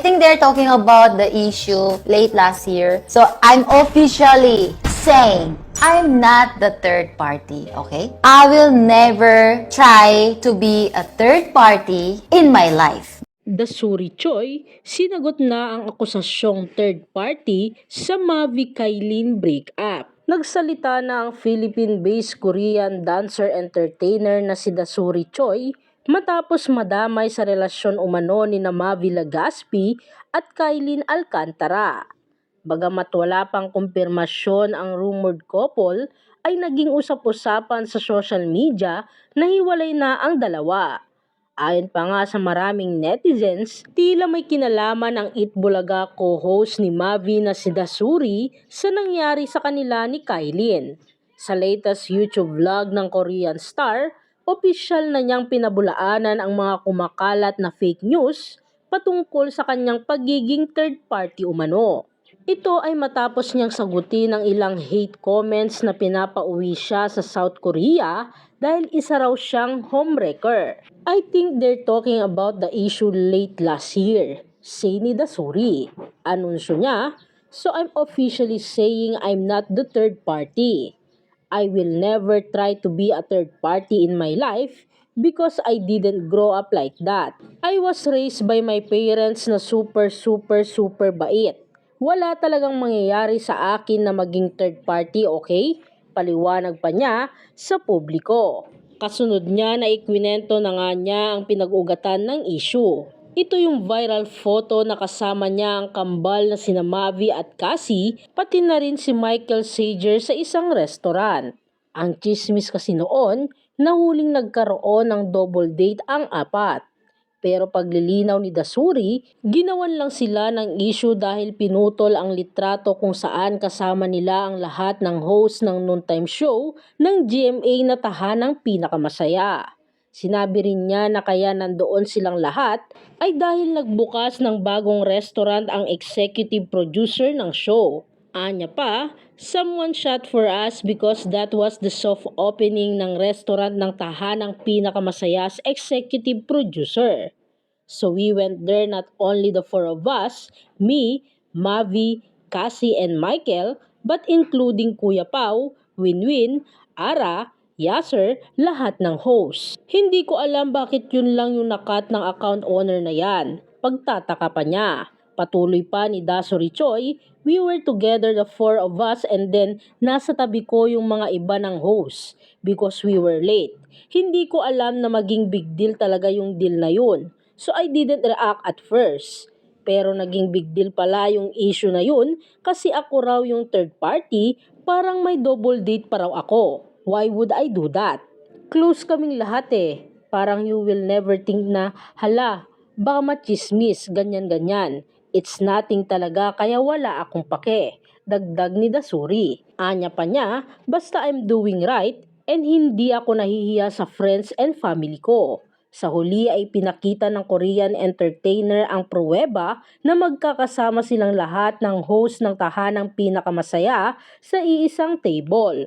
Think they're talking about the issue late last year. So I'm officially saying I'm not the third party, okay? I will never try to be a third party in my life. Dasuri Choi, sinagot na ang akusasyong third party sa Mavi Kailin breakup. Nagsalita na ang Philippine-based Korean dancer-entertainer na si Dasuri Choi matapos madamay sa relasyon umano ni Mavi Legaspi at Kailin Alcantara. Bagamat wala pang kumpirmasyon ang rumored couple, ay naging usap-usapan sa social media na hiwalay na ang dalawa. Ayon pa nga sa maraming netizens, tila may kinalaman ang Itbulaga co-host ni Mavi na si Dasuri sa nangyari sa kanila ni Kailin. Sa latest YouTube vlog ng Korean star, opisyal na niyang pinabulaanan ang mga kumakalat na fake news patungkol sa kanyang pagiging third party umano. Ito ay matapos niyang sagutin ang ilang hate comments na pinapauwi siya sa South Korea dahil isa raw siyang homewrecker. I think they're talking about the issue late last year, say ni Dasuri. Anunsyo niya, so I'm officially saying I'm not the third party. I will never try to be a third party in my life because I didn't grow up like that. I was raised by my parents na super super super bait. Wala talagang mangyayari sa akin na maging third party, okay? Paliwanag pa niya sa publiko. Kasunod niya na ikwinento na nga niya ang pinag-ugatan ng issue. Ito yung viral photo na kasama niya ang kambal na sina Mavi at Cassie, pati na rin si Michael Sager sa isang restaurant. Ang chismis kasi noon, na huling nagkaroon ng double date ang apat. Pero paglilinaw ni Dasuri, ginawan lang sila ng issue dahil pinutol ang litrato kung saan kasama nila ang lahat ng host ng noontime show ng GMA na tahanang pinakamasaya. Sinabi rin niya na kaya nandoon silang lahat ay dahil nagbukas ng bagong restaurant ang executive producer ng show. Anya pa, someone shot for us because that was the soft opening ng restaurant ng tahanang pinakamasaya sa executive producer. So we went there not only the four of us, me, Mavi, Cassie, and Michael, but including Kuya Pau, Winwin, Ara, Yasser, lahat ng hosts. Hindi ko alam bakit yun lang yung nakat ng account owner na yan. Pagtataka pa niya. Patuloy pa ni Dasori Choi, we were together the four of us and then nasa tabi ko yung mga iba ng hosts because we were late. Hindi ko alam na maging big deal talaga yung deal na yun. So I didn't react at first. Pero naging big deal pala yung issue na yun kasi ako raw yung third party, parang may double date pa raw ako. Why would I do that? Close kaming lahat eh. Parang you will never think na, hala, baka machismis, ganyan-ganyan. It's nothing talaga kaya wala akong pake. Dagdag ni Dasuri. Anya pa niya, basta I'm doing right and hindi ako nahihiya sa friends and family ko. Sa huli ay pinakita ng Korean entertainer ang pruweba na magkakasama silang lahat ng host ng tahanang pinakamasaya sa iisang table.